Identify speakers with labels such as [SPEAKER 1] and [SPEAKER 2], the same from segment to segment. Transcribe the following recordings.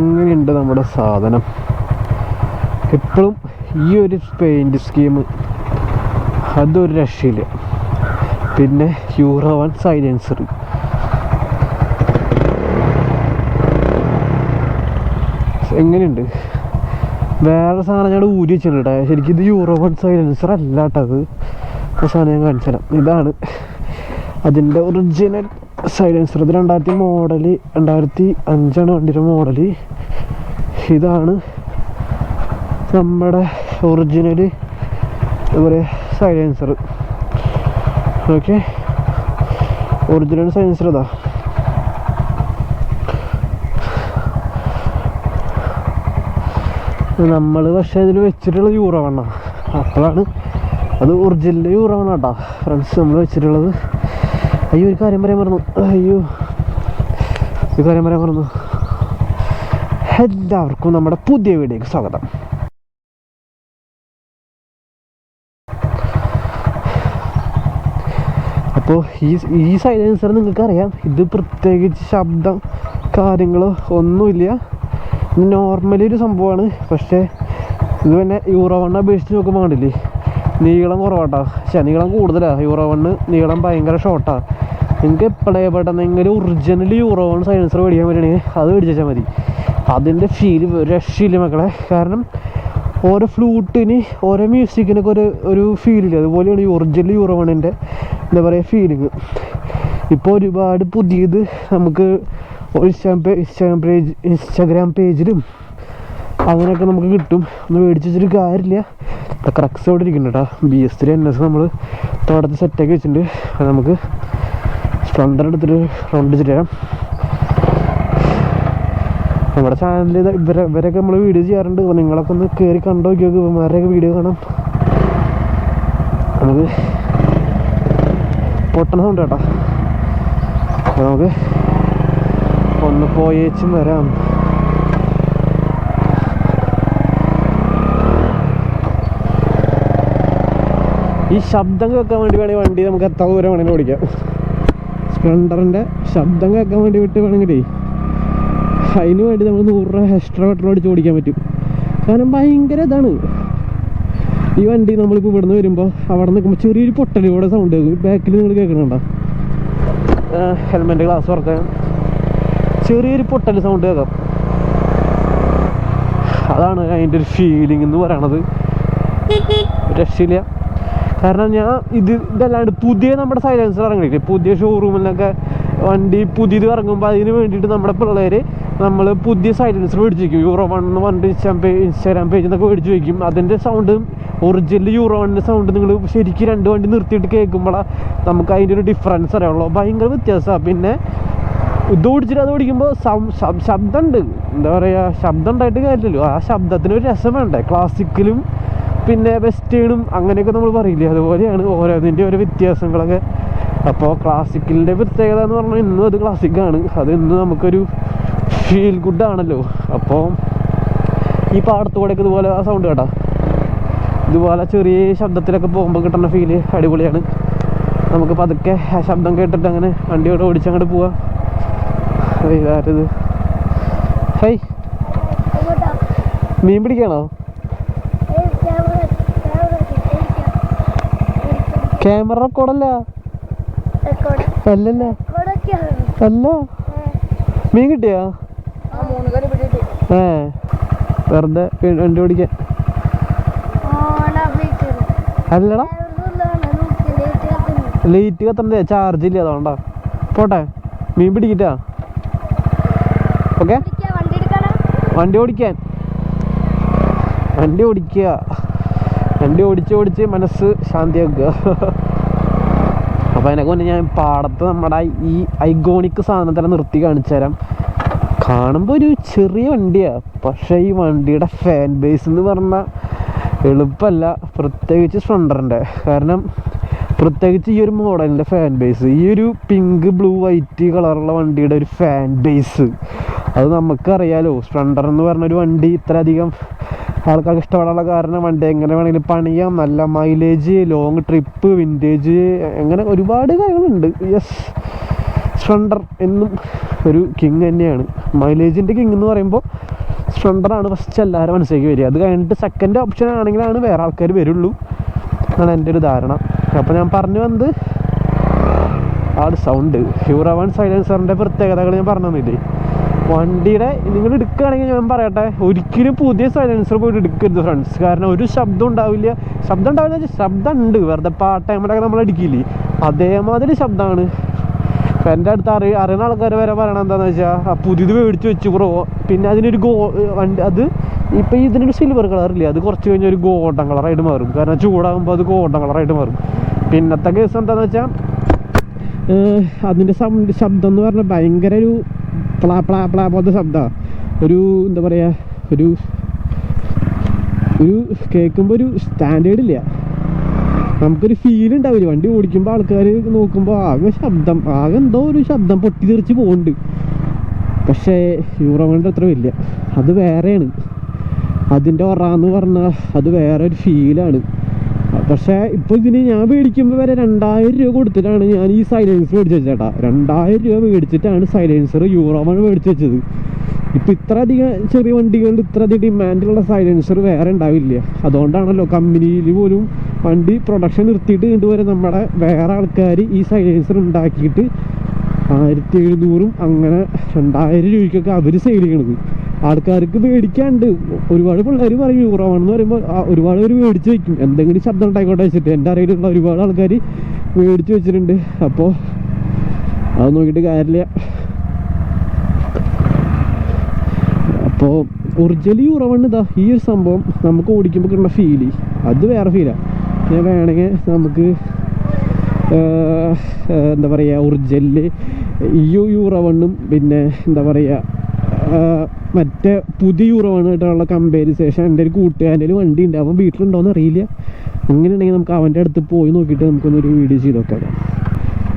[SPEAKER 1] എങ്ങനെയുണ്ട് നമ്മുടെ സാധനം? എപ്പോഴും ഈ ഒരു പെയിന്റ് സ്കീം അതൊരു രക്ഷയില്ല. പിന്നെ യൂറോ വൺ സൈലൻസർ എങ്ങനെയുണ്ട്? വേറെ സാധനം ഞാൻ ഊരി വെച്ചിട്ടുണ്ട് ശരിക്കും ഇത് യൂറോ വൺ സൈലൻസർ അല്ലാട്ടത് സാധനം ഞാൻ കാണിച്ചു തരാം ഇതാണ് അതിന്റെ ഒറിജിനൽ സൈലൻസർ ഇത് രണ്ടായിരത്തി മോഡൽ രണ്ടായിരത്തി അഞ്ചാണ് വണ്ടിയുടെ മോഡൽ ഇതാണ് നമ്മുടെ ഒറിജിനൽ പറയുക സൈലൻസർ ഓക്കെ ഒറിജിനൽ സൈലൻസർ ഇതാ. നമ്മൾ പക്ഷേ ഇതിൽ വെച്ചിട്ടുള്ള യൂറോ വണ്ണ. അപ്പോഴാണ് അത് ഒറിജിനൽ യൂറോ വണ്ണ കേട്ടോ ഫ്രണ്ട്സ് നമ്മൾ വെച്ചിട്ടുള്ളത് അയ്യോ ഒരു കാര്യം പറയാൻ മറന്നു. അയ്യോ ഒരു കാര്യം പറയാൻ മറന്നു. എല്ലാവർക്കും നമ്മുടെ പുതിയ വീഡിയോക്ക് സ്വാഗതം. അപ്പോൾ ഈ ഈ സൈലൻസർ നിങ്ങൾക്ക് അറിയാം ഇത് പ്രത്യേകിച്ച് ശബ്ദം കാര്യങ്ങളോ ഒന്നുമില്ല. നോർമലി ഒരു സംഭവമാണ്. പക്ഷേ ഇത് പിന്നെ യൂറോ വണ്ണ അപേക്ഷിച്ച് നോക്കുമ്പോൾ കണ്ടില്ലേ? നീളം കുറവാട്ടാ. പക്ഷെ നീളം കൂടുതലാണ് യൂറോ വണ്ണ് നീളം ഭയങ്കര ഷോർട്ടാണ് നിങ്ങൾക്ക് എപ്പോഴേ പെട്ടെന്നെങ്കിലും ഒറിജിനൽ യൂറോ വൺ സൈലൻസർ മേടിക്കാൻ പറ്റുകയാണെങ്കിൽ അത് മേടിച്ചാൽ മതി. അതിന്റെ ഫീൽ രക്ഷയില്ല മക്കളെ. കാരണം ഓരോ ഫ്ലൂട്ടിന് ഓരോ മ്യൂസിക്കിനൊക്കെ ഒരു ഒരു ഫീലില്ല അതുപോലെയാണ് ഈ ഒറിജിനൽ യൂറോ വണ്ണിന്റെ എന്താ പറയുക ഫീലിങ് ഇപ്പോൾ ഒരുപാട് പുതിയത് നമുക്ക് ഇൻസ്റ്റാഗ്രാം പേജ് ഇൻസ്റ്റാഗ്രാം പേജിലും അങ്ങനെയൊക്കെ നമുക്ക് കിട്ടും. ഒന്ന് മേടിച്ച് വെച്ചിട്ട് കാര്യമില്ല ക്രക്സ് അവിടെ ഇരിക്കുന്നുണ്ട് കേട്ടോ. B S three N S നമ്മൾ തോട്ടത്തിൽ സെറ്റാക്കി വെച്ചിട്ടുണ്ട്. അത് നമുക്ക് സ്പ്ലണ്ടർ എടുത്തിട്ട് റൗണ്ട് വെച്ചിട്ട് തരാം നമ്മുടെ ചാനലിൽ ഇവരെ ഇവരൊക്കെ നമ്മൾ വീഡിയോ ചെയ്യാറുണ്ട്. അപ്പോൾ നിങ്ങളൊക്കെ ഒന്ന് കയറി കണ്ടു നോക്കി നോക്കി ഇവന്മാരുടെയൊക്കെ വീഡിയോ കാണാം. നമുക്ക് പൊട്ടണ സൗണ്ട് കേട്ടോ. നമുക്ക് ഒന്ന് പോയേച്ചും വരാം. ഈ ശബ്ദം കേൾക്കാൻ വേണ്ടി വേണമെങ്കിൽ വണ്ടി നമുക്ക് എത്ര ദൂരം വേണമെങ്കിലും ഓടിക്കാം. സ്പ്ലെൻഡറിന്റെ ശബ്ദം കേൾക്കാൻ വേണ്ടി വിട്ട് വേണമെങ്കിലേ അതിന് വേണ്ടി നമ്മൾ നൂറ് രൂപ എക്സ്ട്രാ പെട്രോൾ അടിച്ച് ഓടിക്കാൻ പറ്റും. കാരണം ഭയങ്കര ഇതാണ്. ഈ വണ്ടി നമ്മളിപ്പോൾ ഇവിടുന്ന് വരുമ്പോൾ അവിടെ നിൽക്കുമ്പോൾ ചെറിയൊരു പൊട്ടൽ ഇവിടെ സൗണ്ട് കേൾക്കും. ബാക്കിൽ നിങ്ങൾ കേൾക്കണുണ്ടോ? ഹെൽമെറ്റ് ഗ്ലാസ് തുറക്കാൻ ചെറിയൊരു പൊട്ടൽ സൗണ്ട് കേൾക്കാം. അതാണ് അതിന്റെ ഒരു ഫീലിംഗ് എന്ന് പറയണത്. രക്ഷയില്ല. കാരണം ഞാൻ ഇത് ഇതല്ലാണ്ട് പുതിയ നമ്മുടെ സൈലൻസർ ഇറങ്ങിയിട്ട് പുതിയ ഷോറൂമിലൊക്കെ വണ്ടി പുതിയത് ഇറങ്ങുമ്പോൾ അതിന് വേണ്ടിയിട്ട് നമ്മുടെ പിള്ളേർ നമ്മൾ പുതിയ സൈലൻസർ മേടിച്ച് വയ്ക്കും യൂറോ വൺ എന്ന് പറഞ്ഞിട്ട് ഇൻസ്റ്റാം പേ ഇൻസ്റ്റാഗ്രാം പേജിൽ നിന്നൊക്കെ മേടിച്ച് വയ്ക്കും അതിന്റെ സൗണ്ട് ഒറിജിനൽ യൂറോ വണ്ണിന്റെ സൗണ്ട് നിങ്ങൾ ശരിക്കും രണ്ട് വണ്ടി നിർത്തിയിട്ട് കേൾക്കുമ്പോഴാണ് നമുക്ക് അതിന്റെ ഒരു ഡിഫറൻസ് അറിയുള്ളൂ ഭയങ്കര വ്യത്യാസമാണ് പിന്നെ ഇത് ഓടിച്ചിട്ട് അത് ഓടിക്കുമ്പോൾ ശബ്ദമുണ്ട് എന്താ പറയുക ശബ്ദം ഉണ്ടായിട്ട് കാര്യമില്ലല്ലോ. ആ ശബ്ദത്തിന് ഒരു രസം വേണ്ടേ? ക്ലാസിക്കലും പിന്നെ വെസ്റ്റേണും അങ്ങനെയൊക്കെ നമ്മൾ പറയില്ലേ? അതുപോലെയാണ് ഓരോന്നിന്റെ ഓരോ വ്യത്യാസങ്ങളൊക്കെ. അപ്പോൾ ക്ലാസിക്കലിന്റെ പ്രത്യേകത എന്ന് പറഞ്ഞാൽ ഇന്നും അത് ക്ലാസിക്കാണ് അത് ഇന്ന് നമുക്കൊരു ഫീൽ ഗുഡ് ആണല്ലോ. അപ്പോൾ ഈ പാടത്ത് കൂടെയൊക്കെ ഇതുപോലെ ആ സൗണ്ട് കേട്ടാ. ഇതുപോലെ ചെറിയ ശബ്ദത്തിലൊക്കെ പോകുമ്പോൾ കിട്ടുന്ന ഫീൽ അടിപൊളിയാണ്. നമുക്ക് പതുക്കെ ആ ശബ്ദം കേട്ടിട്ട് അങ്ങനെ വണ്ടിയോടെ ഓടിച്ചങ്ങോട്ട് പോവാം. ഇതാരത്? ഹൈ മീൻ പിടിക്കാണോ
[SPEAKER 2] ഏയ് ക്യാമറ ക്യാമറ ഇരിക്കാം.
[SPEAKER 1] ക്യാമറ റെക്കോർഡല്ല?
[SPEAKER 2] റെക്കോർഡ്.
[SPEAKER 1] അല്ലല്ല. അല്ല. മീൻ കിട്ടിയാ? ഏ. വെറുതെ വണ്ടി ഓടിക്കാൻ. അല്ലടാ.
[SPEAKER 2] ലേറ്റ്
[SPEAKER 1] കത്തണ്ടേ? ചാർജ് ഇല്ല അതുകൊണ്ടാ. പോട്ടെ. മീൻ പിടിക്കിട്ടാ. ഓക്കെ?
[SPEAKER 2] വണ്ടി
[SPEAKER 1] ഓടിക്കാൻ. വണ്ടി ഓടിക്കുക വണ്ടി ഓടിച്ച് ഓടിച്ച് മനസ്സ് ശാന്തിയാക്കുക. അപ്പോൾ അതിനൊക്കെ മുന്നേ ഞാൻ പാടത്ത് നമ്മുടെ ഈ ഐഗോണിക് സാധനത്തിനെ നിർത്തി കാണിച്ചു തരാം. കാണുമ്പോൾ ഒരു ചെറിയ വണ്ടിയാണ് പക്ഷേ ഈ വണ്ടിയുടെ ഫാൻ ബേസ് എന്ന് പറഞ്ഞാൽ എളുപ്പമല്ല പ്രത്യേകിച്ച് സ്പ്ലണ്ടറിന്റെ കാരണം പ്രത്യേകിച്ച് ഈ ഒരു മോഡലിന്റെ ഫാൻ ബേസ് ഈ ഒരു പിങ്ക് ബ്ലൂ വൈറ്റ് കളറുള്ള വണ്ടിയുടെ ഒരു ഫാൻ ബേസ് അത് നമുക്കറിയാലോ. സ്പ്ലണ്ടർ എന്ന് പറഞ്ഞൊരു വണ്ടി ഇത്രയധികം ആൾക്കാർക്ക് ഇഷ്ടപ്പെടാനുള്ള കാരണം വണ്ടി എങ്ങനെ വേണമെങ്കിലും പണിയാം നല്ല മൈലേജ് ലോങ് ട്രിപ്പ് വിന്റേജ് അങ്ങനെ ഒരുപാട് കാര്യങ്ങളുണ്ട്. യെസ് സ്പ്ലണ്ടർ എന്നും ഒരു കിങ് തന്നെയാണ്. മൈലേജിന്റെ കിങ് എന്ന് പറയുമ്പോൾ സ്പ്ലണ്ടറാണ് ഫസ്റ്റ് എല്ലാവരും മനസ്സിലേക്ക് വരിക. അത് കഴിഞ്ഞിട്ട് സെക്കൻഡ് ഓപ്ഷൻ ആണെങ്കിലാണ് വേറെ ആൾക്കാർ വരുള്ളൂ. എന്നാണ് എന്റെ ഒരു ധാരണ. അപ്പോൾ ഞാൻ പറഞ്ഞു വന്നത് ആ സൗണ്ട് ഹ്യൂറവൺ സൈലൻസറിന്റെ പ്രത്യേകതകൾ ഞാൻ പറഞ്ഞു തന്നില്ലേ? വണ്ടിയുടെ നിങ്ങൾ എടുക്കുകയാണെങ്കിൽ ഞാൻ പറയട്ടെ ഒരിക്കലും പുതിയ സൈലൻസർ പോയിട്ട് എടുക്കരുത് ഫ്രണ്ട്സ് കാരണം ഒരു ശബ്ദം ഉണ്ടാവില്ല. ശബ്ദം ഉണ്ടാവില്ല ശബ്ദം ഉണ്ട് വെറുതെ ആ ടൈമിലൊക്കെ നമ്മൾ അടിക്കില്ലേ? അതേമാതിരി ശബ്ദമാണ്. ഇപ്പം എന്റെ അടുത്ത് അറി അറിയുന്ന ആൾക്കാർ വരെ പറയണത് എന്താണെന്ന് വെച്ചാൽ ആ പുതിയത് മേടിച്ച് വെച്ച് ബ്രോ പിന്നെ അതിനൊരു ഗോ വണ്ടി അത് ഇപ്പം ഇതിനൊരു സിൽവർ കളറില്ലേ അത് കുറച്ച് കഴിഞ്ഞാൽ ഒരു ഗോൾഡൻ കളറായിട്ട് മാറും. കാരണം ചൂടാകുമ്പോൾ അത് ഗോൾഡൻ കളറായിട്ട് മാറും. പിന്നത്തെ കേസ് എന്താണെന്ന് വെച്ചാൽ അതിന്റെ ശബ്ദം എന്ന് പറഞ്ഞാൽ ഭയങ്കര ഒരു പ്ലാ പ്ലാ പ്ലാ പോലത്തെ ശബ്ദമാണ് ഒരു എന്താ പറയുക ഒരു ഒരു കേൾക്കുമ്പോൾ ഒരു സ്റ്റാൻഡേർഡ് ഇല്ല. നമുക്കൊരു ഫീൽ ഉണ്ടാവില്ല. വണ്ടി ഓടിക്കുമ്പോൾ ആൾക്കാർ നോക്കുമ്പോൾ ആകെ ശബ്ദം ആകെ എന്തോ ഒരു ശബ്ദം പൊട്ടി തെറിച്ച് പോകുന്നുണ്ട് പക്ഷേ യൂറോമണിന്റെ അത്ര വലിയ. അത് വേറെയാണ്. അതിന്റെ ഒറാന്ന് പറഞ്ഞാൽ അത് വേറെ ഒരു ഫീലാണ് പക്ഷേ ഇപ്പൊ ഇതിന് ഞാൻ മേടിക്കുമ്പോൾ വരെ രണ്ടായിരം രൂപ കൊടുത്തിട്ടാണ് ഞാൻ ഈ സൈലൻസർ മേടിച്ച് വെച്ചേട്ടാ രണ്ടായിരം രൂപ മേടിച്ചിട്ടാണ് സൈലൻസർ യൂറോമൺ മേടിച്ച് വെച്ചത്. ഇപ്പം ഇത്ര അധികം ചെറിയ വണ്ടികളിൽ ഇത്ര അധികം ഡിമാൻഡിലുള്ള സൈലൻസർ വേറെ ഉണ്ടാവില്ല. അതുകൊണ്ടാണല്ലോ കമ്പനിയിൽ പോലും വണ്ടി പ്രൊഡക്ഷൻ നിർത്തിയിട്ട് ഇതുവരെ നമ്മുടെ വേറെ ആൾക്കാർ ഈ സൈലൻസർ ഉണ്ടാക്കിയിട്ട് ആയിരത്തി എഴുന്നൂറും അങ്ങനെ രണ്ടായിരം രൂപയ്ക്കൊക്കെ അവർ സെയിൽ ചെയ്യണത്. ആൾക്കാർക്ക് മേടിക്കാണ്ട് ഒരുപാട് പിള്ളേർ പറയും കുറവാണെന്ന് പറയുമ്പോൾ ഒരുപാട് പേര് മേടിച്ച് വെക്കും. എന്തെങ്കിലും ശബ്ദം ഉണ്ടായിക്കോട്ടെ വെച്ചിട്ട്. എന്റെ അറിയിലുള്ള ഒരുപാട് ആൾക്കാർ മേടിച്ച് വെച്ചിട്ടുണ്ട്. അപ്പോൾ അത് നോക്കിയിട്ട് കാര്യമില്ല. അപ്പോൾ ഒറിജിനലി ഉറവണ് ഇതാ ഈ ഒരു സംഭവം നമുക്ക് ഓടിക്കുമ്പോൾ കിട്ടുന്ന ഫീൽ അത് വേറെ ഫീലാണ് ഞാൻ വേണമെങ്കിൽ നമുക്ക് എന്താ പറയുക ഒറിജിനൽ ഈ ഉറവണ്ണും വണ്ണും പിന്നെ എന്താ പറയുക മറ്റേ പുതിയ യൂറോണായിട്ടുള്ള കമ്പാരിസേഷൻ എന്റെ ഒരു കൂട്ടുകാരന്റെ ഒരു വണ്ടി ഉണ്ട് അവൻ വീട്ടിലുണ്ടോയെന്ന് അറിയില്ല. അങ്ങനെയുണ്ടെങ്കിൽ നമുക്ക് അവന്റെ അടുത്ത് പോയി നോക്കിയിട്ട് നമുക്കൊന്നൊരു വീഡിയോ ചെയ്ത് നോക്കാം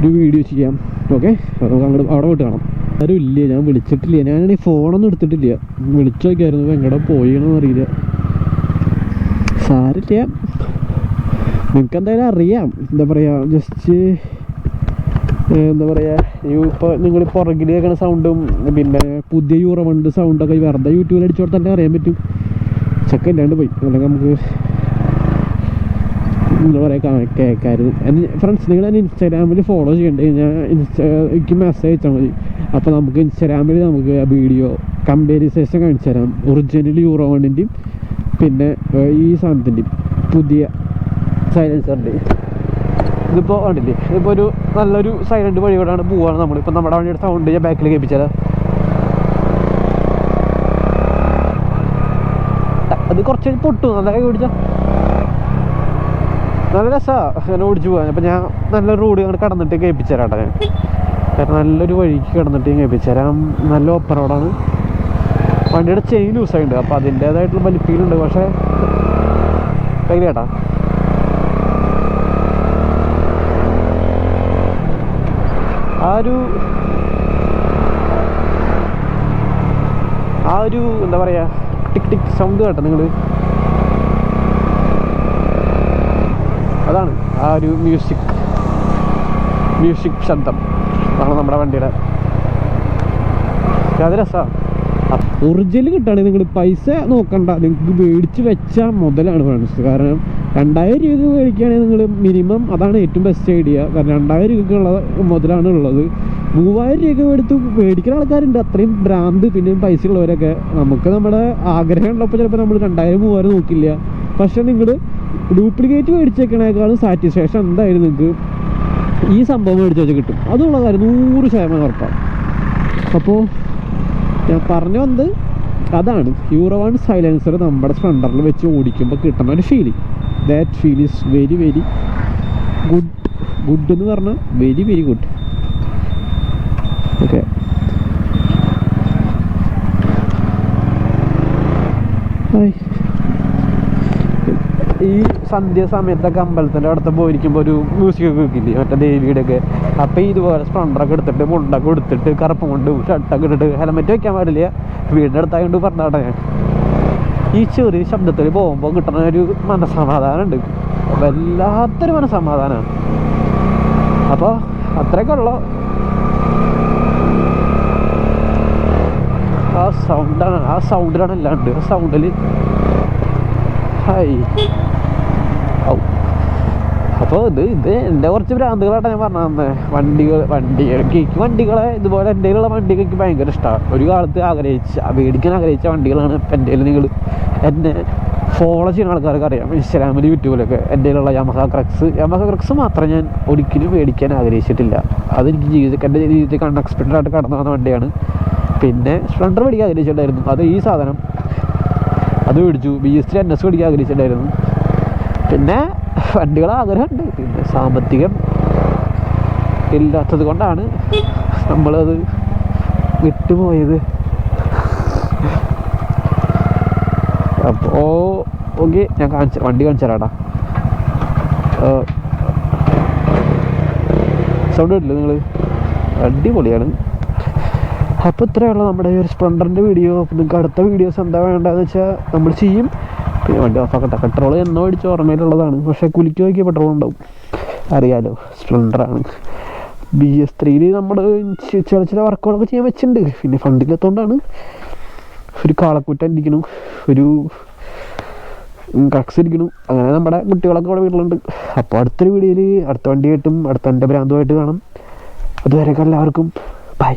[SPEAKER 1] ഒരു വീഡിയോ ചെയ്യാം. ഓക്കെ നമുക്ക് അങ്ങോട്ട് അവിടെ പോയിട്ട് കാണാം. ആരും ഇല്ല. ഞാൻ വിളിച്ചിട്ടില്ല. ഞാനാണെങ്കിൽ ഫോണൊന്നും എടുത്തിട്ടില്ല. വിളിച്ചു നോക്കിയായിരുന്നു. എങ്ങടെ പോയിണെന്ന് അറിയില്ല. സാരില്ല. നിങ്ങൾക്ക് എന്തായാലും അറിയാം. എന്താ പറയുക ജസ്റ്റ് എന്താ പറയുക ഇപ്പോൾ നിങ്ങൾ പുറകിൽ കേൾക്കുന്ന സൗണ്ടും പിന്നെ പുതിയ യൂറമണ്ട് സൗണ്ടൊക്കെ വെറുതെ യൂട്യൂബിൽ അടിച്ചു കൊടുത്താൽ അറിയാൻ പറ്റും. ചെക്ക ഇല്ലാണ്ട് പോയി. അല്ലെങ്കിൽ നമുക്ക് എന്താ പറയുക കേൾക്കായിരുന്നു ഫ്രണ്ട്സ് നിങ്ങൾ എന്നെ ഇൻസ്റ്റാഗ്രാമിൽ ഫോളോ ചെയ്യണ്ടേ? ഞാൻ ഇൻസ്റ്റാ എനിക്ക് മെസ്സേജ് അയച്ചാൽ മതി. അപ്പോൾ നമുക്ക് ഇൻസ്റ്റാഗ്രാമിൽ നമുക്ക് വീഡിയോ കമ്പാരിസേഷൻ കാണിച്ചു തരാം. ഒറിജിനൽ യൂറോ വണ്ണിന്റെയും പിന്നെ ഈ സാധനത്തിന്റെയും പുതിയ സൈലൻസറിന്റെ ഇതിപ്പോൾ കണ്ടില്ലേ? ഇതിപ്പോൾ ഒരു നല്ലൊരു സൈലന്റ് വഴി കൂടെയാണ് പോവുകയാണ് പോവാണ് ഇപ്പം നമ്മുടെ വണ്ടിയുടെ സൗണ്ട് ഞാൻ ബാക്കിൽ കേൾപ്പിച്ചാൽ അത് കുറച്ച് പൊട്ടു. നല്ല കൈ പിടിച്ച നല്ല രസമാണ് അങ്ങനെ ഓടിച്ചു പോകാൻ. അപ്പം ഞാൻ നല്ല റോഡ് അങ്ങനെ കടന്നിട്ട് കേൾപ്പിച്ചു ഞാൻ. കാരണം നല്ലൊരു വഴിക്ക് കിടന്നിട്ട് കേൾപ്പിച്ചു തരാം നല്ല ഓപ്പൺ റോഡാണ് വണ്ടിയുടെ ചെയിൻ ലൂസായിട്ടുണ്ട് അപ്പോൾ അതിന്റേതായിട്ടുള്ള വലിപ്പീലുണ്ട്. പക്ഷേ കയ്യിൽ കേട്ടാ ആ ഒരു ആ ഒരു എന്താ പറയാ? ടിക് ടിക് സൗണ്ട് കേട്ടോ നിങ്ങൾ അതാണ് ആ ഒരു മ്യൂസിക്. മ്യൂസിക് ശബ്ദം അതാണ് നമ്മുടെ വണ്ടിയുടെ. അത് രസമാണ് ഒറിജിനൽ കിട്ടുകയാണെങ്കിൽ നിങ്ങൾ പൈസ നോക്കണ്ട. നിങ്ങൾക്ക് മേടിച്ച് വെച്ച മുതലാണ് ഫ്രണ്ട്സ് കാരണം രണ്ടായിരം രൂപ മേടിക്കുകയാണെങ്കിൽ നിങ്ങൾ മിനിമം അതാണ് ഏറ്റവും ബെസ്റ്റ് ഐഡിയ കാരണം രണ്ടായിരം രൂപയ്ക്കുള്ള മുതലാണ് ഉള്ളത്. മൂവായിരം രൂപ എടുത്ത് മേടിക്കുന്ന ആൾക്കാരുണ്ട്. അത്രയും ഭ്രാന്ത് പിന്നെയും പൈസ ഉള്ളവരൊക്കെ. നമുക്ക് നമ്മുടെ ആഗ്രഹം ഉള്ളപ്പോൾ ചിലപ്പോൾ നമ്മൾ രണ്ടായിരം മൂവായിരം നോക്കില്ല. പക്ഷെ നിങ്ങൾ ഡ്യൂപ്ലിക്കേറ്റ് മേടിച്ചേക്കണേക്കാളും സാറ്റിസ്ഫാക്ഷൻ എന്തായാലും നിങ്ങൾക്ക് ഈ സംഭവം മേടിച്ച് വെച്ച് കിട്ടും. അതുള്ള കാര്യം നൂറ് ശതമാനം ഉറപ്പാണ് അപ്പോൾ ഞാൻ പറഞ്ഞു വന്നത് അതാണ്. യൂറോ വൺ സൈലൻസർ നമ്മുടെ സ്പ്ലണ്ടറിൽ വെച്ച് ഓടിക്കുമ്പോൾ കിട്ടുന്ന ഒരു feeling that feel is very very good good എന്ന് പറഞ്ഞാൽ വെരി വെരി ഗുഡ് ഓക്കെ ഈ സന്ധ്യ സമയത്തൊക്കെ അമ്പലത്തിന്റെ അടുത്ത് പോയിരിക്കുമ്പോൾ ഒരു മ്യൂസിക് ഒക്കെ വെക്കില്ലേ മറ്റേ ദേവിയുടെ ഒക്കെ അപ്പം ഇതുപോലെ സ്പ്ലണ്ടറൊക്കെ എടുത്തിട്ട് മുണ്ടൊക്കെ എടുത്തിട്ട് കറുപ്പം കൊണ്ട് ഷർട്ടൊക്കെ ഇട്ടിട്ട് ഹെൽമെറ്റ് വെക്കാൻ പാടില്ല. വീടിന്റെ അടുത്തായതുകൊണ്ട് പറഞ്ഞാട്ടെ ഞാൻ. ഈ ചെറിയ ശബ്ദത്തിൽ പോകുമ്പോൾ കിട്ടുന്ന ഒരു മനസ്സമാധാനമുണ്ട് വല്ലാത്തൊരു മനസ്സമാധാനമാണ് അപ്പോൾ അത്രയൊക്കെ ഉള്ളു ആ സൗണ്ടാണ് ആ സൗണ്ടിലാണ് എല്ലാം ഉണ്ട് ആ സൗണ്ടിൽ ഹായ് അപ്പോൾ ഇത് ഇത് എന്റെ കുറച്ച് ഭ്രാന്തുകളാണ് ഞാൻ പറഞ്ഞു തന്നെ വണ്ടികൾ വണ്ടി എനിക്ക് വണ്ടികളെ ഇതുപോലെ എന്റെ കയ്യിലുള്ള വണ്ടികൾ എനിക്ക് ഭയങ്കര ഇഷ്ടമാണ് ഒരു കാലത്ത് ആഗ്രഹിച്ച മേടിക്കാൻ ആഗ്രഹിച്ച വണ്ടികളാണ് ഇപ്പം എന്റെ കയ്യിൽ നിങ്ങൾ എന്നെ ഫോളോ ചെയ്യുന്ന ആൾക്കാർക്ക് അറിയാം. ഇൻസ്റ്റാഗ്രാമിൽ യൂട്യൂബിലൊക്കെ എന്റെ കയ്യിലുള്ള യമഹ ക്രക്സ് യമഹ ക്രക്സ് മാത്രം ഞാൻ ഒരിക്കലും മേടിക്കാൻ ആഗ്രഹിച്ചിട്ടില്ല. അതെനിക്ക് ജീവിതത്തിൽ എന്റെ ജീവിതത്തിൽ അൺഎക്സ്പെക്റ്റഡ് ആയിട്ട് കടന്നു വന്ന വണ്ടിയാണ്. പിന്നെ സ്പ്ലെൻഡർ മേടിക്കാൻ ആഗ്രഹിച്ചിട്ടുണ്ടായിരുന്നു. അത് ഈ സാധനം. അത് മേടിച്ചു. B S three N S മേടിക്കാൻ ആഗ്രഹിച്ചിട്ടുണ്ടായിരുന്നു. പിന്നെ വണ്ടികൾ ആഗ്രഹമുണ്ട് പിന്നെ സാമ്പത്തികം ഇല്ലാത്തത് കൊണ്ടാണ് നമ്മളത് വിട്ടുപോയത്. അപ്പോൾ ഓക്കെ ഞാൻ കാണിച്ച വണ്ടി കാണിച്ചു തരാടാ സൗണ്ട് ഇല്ല നിങ്ങൾ അടിപൊളിയാണ്. അപ്പോൾ ഇത്രയുള്ള നമ്മുടെ ഈ ഒരു സ്പ്ലണ്ടറിന്റെ വീഡിയോ നിങ്ങൾക്ക് അടുത്ത വീഡിയോസ് എന്താ വേണ്ടതെന്ന് വെച്ചാൽ നമ്മൾ ചെയ്യും. പിന്നെ വണ്ടി ഓഫാക്കട്ടെ. പെട്രോൾ എന്നോ അടിച്ച ഓർമ്മയിലുള്ളതാണ്. പക്ഷേ കുലിക്ക് നോക്കിയ പെട്രോൾ ഉണ്ടാവും. അറിയാലോ സ്പ്ലെൻഡറാണ്. ബി എസ് ത്രീയിൽ നമ്മൾ ചില ചില വർക്കുകളൊക്കെ ചെയ്യാൻ വെച്ചിട്ടുണ്ട്. പിന്നെ ഫണ്ടിലെത്തോണ്ടാണ് ഒരു കാളക്കുറ്റം ഇരിക്കണം. ഒരു കക്സ് ഇരിക്കണം. അങ്ങനെ നമ്മുടെ കുട്ടികളൊക്കെ ഇവിടെ വീട്ടിലുണ്ട്. അപ്പോൾ അടുത്തൊരു വീഡിയോയിൽ അടുത്ത വണ്ടി കിട്ടും അടുത്ത എന്റെ ഭ്രാന്തമായിട്ട് കാണാം. അതുവരെയൊക്കെ എല്ലാവർക്കും ബൈ.